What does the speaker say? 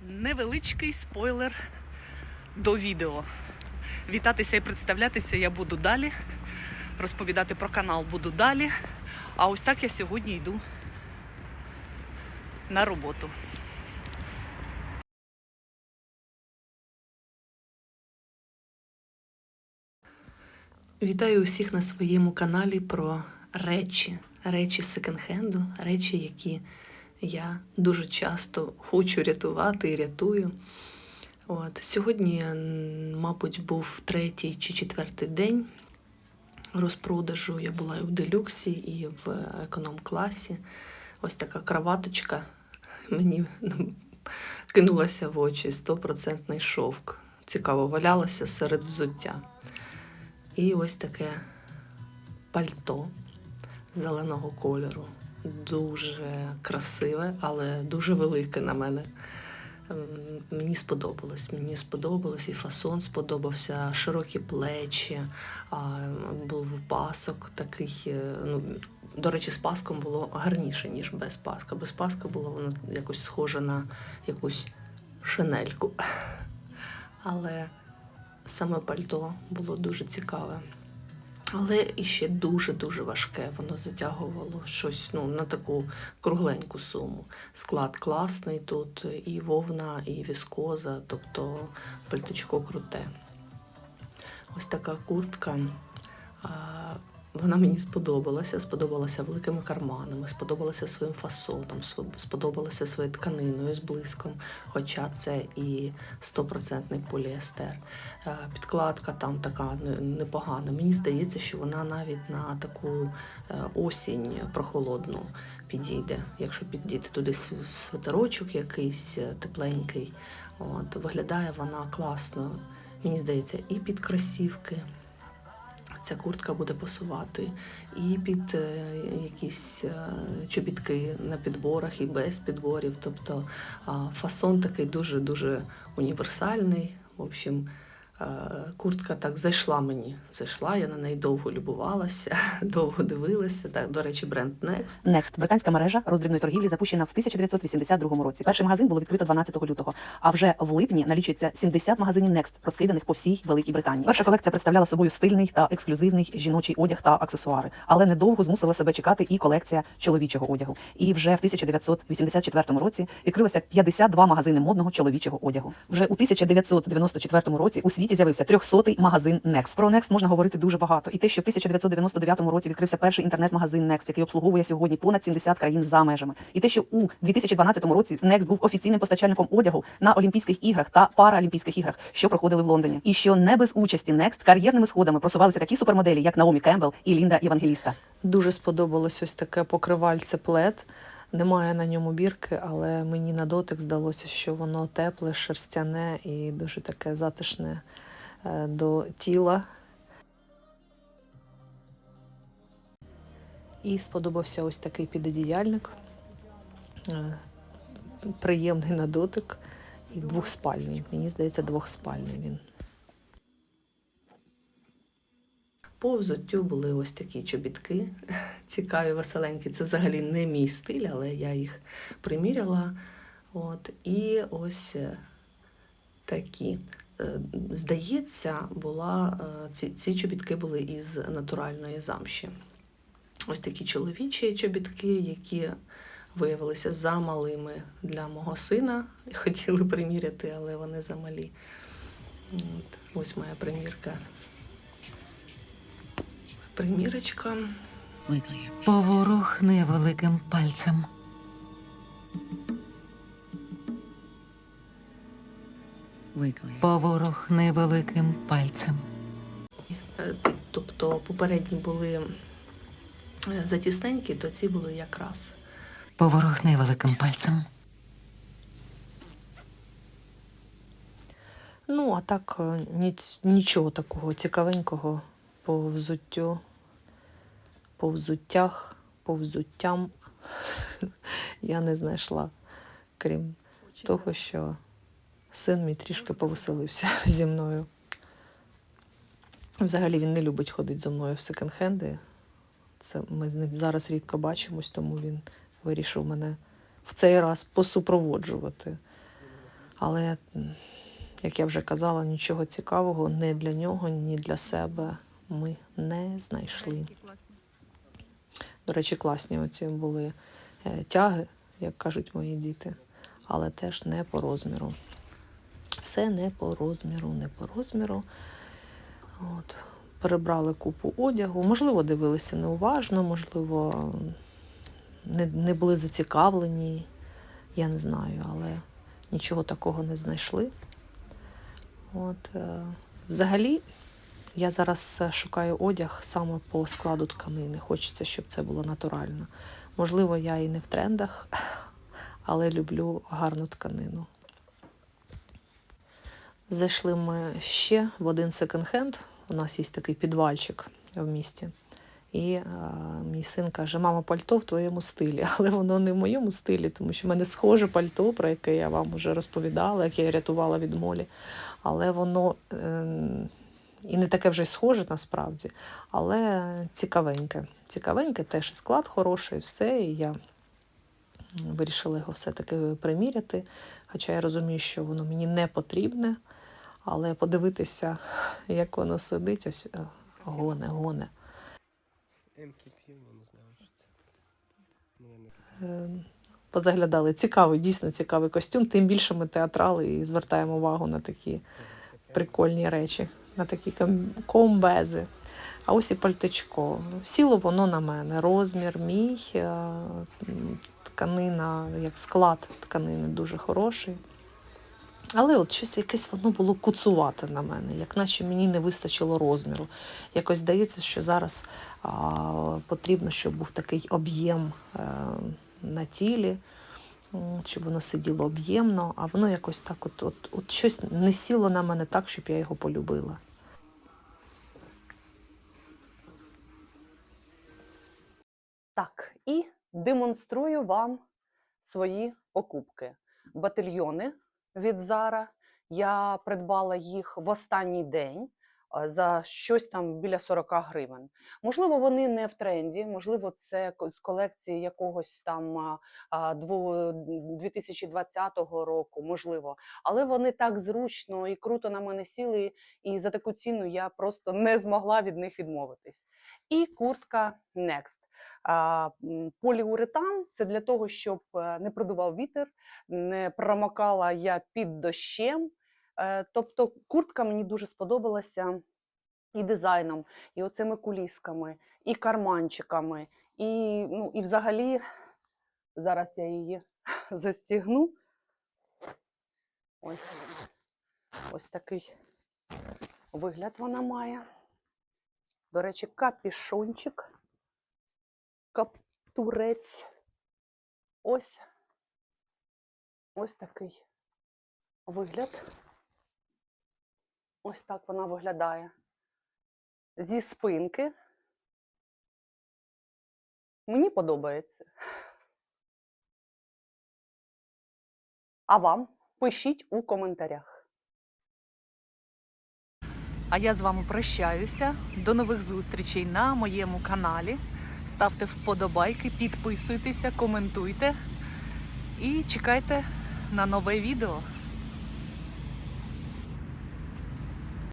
невеличкий спойлер до відео. Вітатися і представлятися я буду далі. Розповідати про канал буду далі. А ось так я сьогодні йду на роботу. Вітаю усіх на своєму каналі про речі, речі секонд-хенду, речі, які я дуже часто хочу рятувати і рятую. От. Сьогодні, мабуть, був третій чи четвертий день розпродажу. Я була і в делюксі, і в економ-класі. Ось така краваточка мені ну, кинулася в очі стопроцентний шовк. Цікаво, валялася серед взуття. І ось таке пальто зеленого кольору. Дуже красиве, але дуже велике на мене. Ем, Мені сподобалось. Мені сподобалось і фасон сподобався, широкі плечі, був пасок такий. е, Ну, до речі, з паском було гарніше, ніж без паска. Без паска було воно якось схоже на якусь шинельку. Але саме пальто було дуже цікаве. Але і ще дуже-дуже важке. Воно затягувало щось ну, на таку кругленьку суму. Склад класний тут, і вовна, і віскоза, тобто пальточко круте. Ось така куртка. Вона мені сподобалася, сподобалася великими карманами, сподобалася своїм фасоном, сподобалася своєю тканиною з блиском, хоча це і стопроцентний поліестер. Е, Підкладка там така непогана. Мені здається, що вона навіть на таку е, осінь прохолодну підійде. Якщо підійти туди свитерочок якийсь е, тепленький, от, виглядає вона класно. Мені здається, і під кросівки ця куртка буде пасувати, і під е, якісь е, чобітки на підборах, і без підборів. Тобто фасон такий дуже-дуже універсальний. В общем, куртка так зайшла мені. Зайшла, я на неї довго любувалася, довго дивилася. Так, до речі, бренд Next. Next – британська мережа роздрібної торгівлі запущена в 1982 році. Перший магазин було відкрито 12 лютого, а вже в липні налічується 70 магазинів Next, розкиданих по всій Великій Британії. Перша колекція представляла собою стильний та ексклюзивний жіночий одяг та аксесуари, але недовго змусила себе чекати і колекція чоловічого одягу. І вже в 1984 році відкрилося 52 магазини модного чоловічого одягу. Вже у 1994 році у світі з'явився 300-й магазин Next. Про Next можна говорити дуже багато. І те, що в 1999 році відкрився перший інтернет-магазин Next, який обслуговує сьогодні понад 70 країн за межами. І те, що у 2012 році Next був офіційним постачальником одягу на Олімпійських іграх та Паралімпійських іграх, що проходили в Лондоні. І що не без участі Next кар'єрними сходами просувалися такі супермоделі, як Наомі Кембл і Лінда Євангеліста. Дуже сподобалось ось таке покривальце плед. Немає на ньому бірки, але мені на дотик здалося, що воно тепле, шерстяне і дуже таке затишне е, до тіла. І сподобався ось такий підодіяльник. Е, Приємний на дотик і двохспальний. Мені здається, двохспальний він. По взуттю були ось такі чобітки, цікаві, веселенькі. Це взагалі не мій стиль, але я їх приміряла. От, і ось е, такі. Е, Здається, була, е, ці, ці чобітки були із натуральної замші. Ось такі чоловічі чобітки, які виявилися замалими для мого сина. Хотіли приміряти, але вони замалі. От, ось моя примірка. Примірочка. Поворухни великим пальцем. Поворухни великим пальцем. Е, Тобто попередні були е, затісненькі, то ці були якраз. Поворухни великим пальцем. Ну, а так е, нічого такого цікавенького по взуттю, по взуттях, по взуттям я не знайшла, крім того, що син мій трішки повеселився зі мною. Взагалі він не любить ходити зі мною в секонд-хенди. Це ми з ним зараз рідко бачимось, тому він вирішив мене в цей раз посупроводжувати. Але, як я вже казала, нічого цікавого ні для нього, ні для себе ми не знайшли. До речі, класні оці були е, тяги, як кажуть мої діти, але теж не по розміру. Все не по розміру, не по розміру. От. Перебрали купу одягу. Можливо, дивилися неуважно, можливо, не, не були зацікавлені. Я не знаю, але нічого такого не знайшли. От, е, взагалі, я зараз е, шукаю одяг саме по складу тканини. Хочеться, щоб це було натурально. Можливо, я і не в трендах, але люблю гарну тканину. Зайшли ми ще в один секонд-хенд. У нас є такий підвальчик в місті. І е, мій син каже: мама, пальто в твоєму стилі, але воно не в моєму стилі, тому що в мене схоже пальто, про яке я вам вже розповідала, яке я рятувала від молі. Але воно е, і не таке вже й схоже насправді, але цікавеньке. Цікавеньке, теж і склад хороший, все. І я вирішила його все-таки приміряти. Хоча я розумію, що воно мені не потрібне, але подивитися, як воно сидить, ось е, гоне, гоне. МКП, я не знаю, що це таке. Ну, я не Е, Позаглядали. Цікавий, дійсно цікавий костюм. Тим більше ми театрали і звертаємо увагу на такі прикольні речі, на такі ком- комбези. А ось і пальточко. Сіло воно на мене. Розмір мій, е, тканина, як склад тканини дуже хороший. Але от щось якесь воно було куцувате на мене, як наче мені не вистачило розміру. Якось здається, що зараз а, потрібно, щоб був такий об'єм е, на тілі, щоб воно сиділо об'ємно, а воно якось так, от, от, от щось не сіло на мене так, щоб я його полюбила. Так, і демонструю вам свої покупки. Батальйони від Зара. Я придбала їх в останній день за щось там біля 40 гривень. Можливо, вони не в тренді, можливо, це з колекції якогось там а, а, дву- 2020 року, можливо. Але вони так зручно і круто на мене сіли, і за таку ціну я просто не змогла від них відмовитись. І куртка Next. Поліуретан це для того, щоб е, не продував вітер, не промокала я під дощем. Е, Тобто куртка мені дуже сподобалася і дизайном, і оцими кулісками, і карманчиками, і, ну, і взагалі зараз я її застігну. Ось, ось такий вигляд вона має. До речі, капішончик каптурець. Ось. Ось такий вигляд. Ось так вона виглядає. Зі спинки. Мені подобається. А вам пишіть у коментарях. А я з вами прощаюся. До нових зустрічей на моєму каналі. Ставте вподобайки, підписуйтеся, коментуйте і чекайте на нове відео.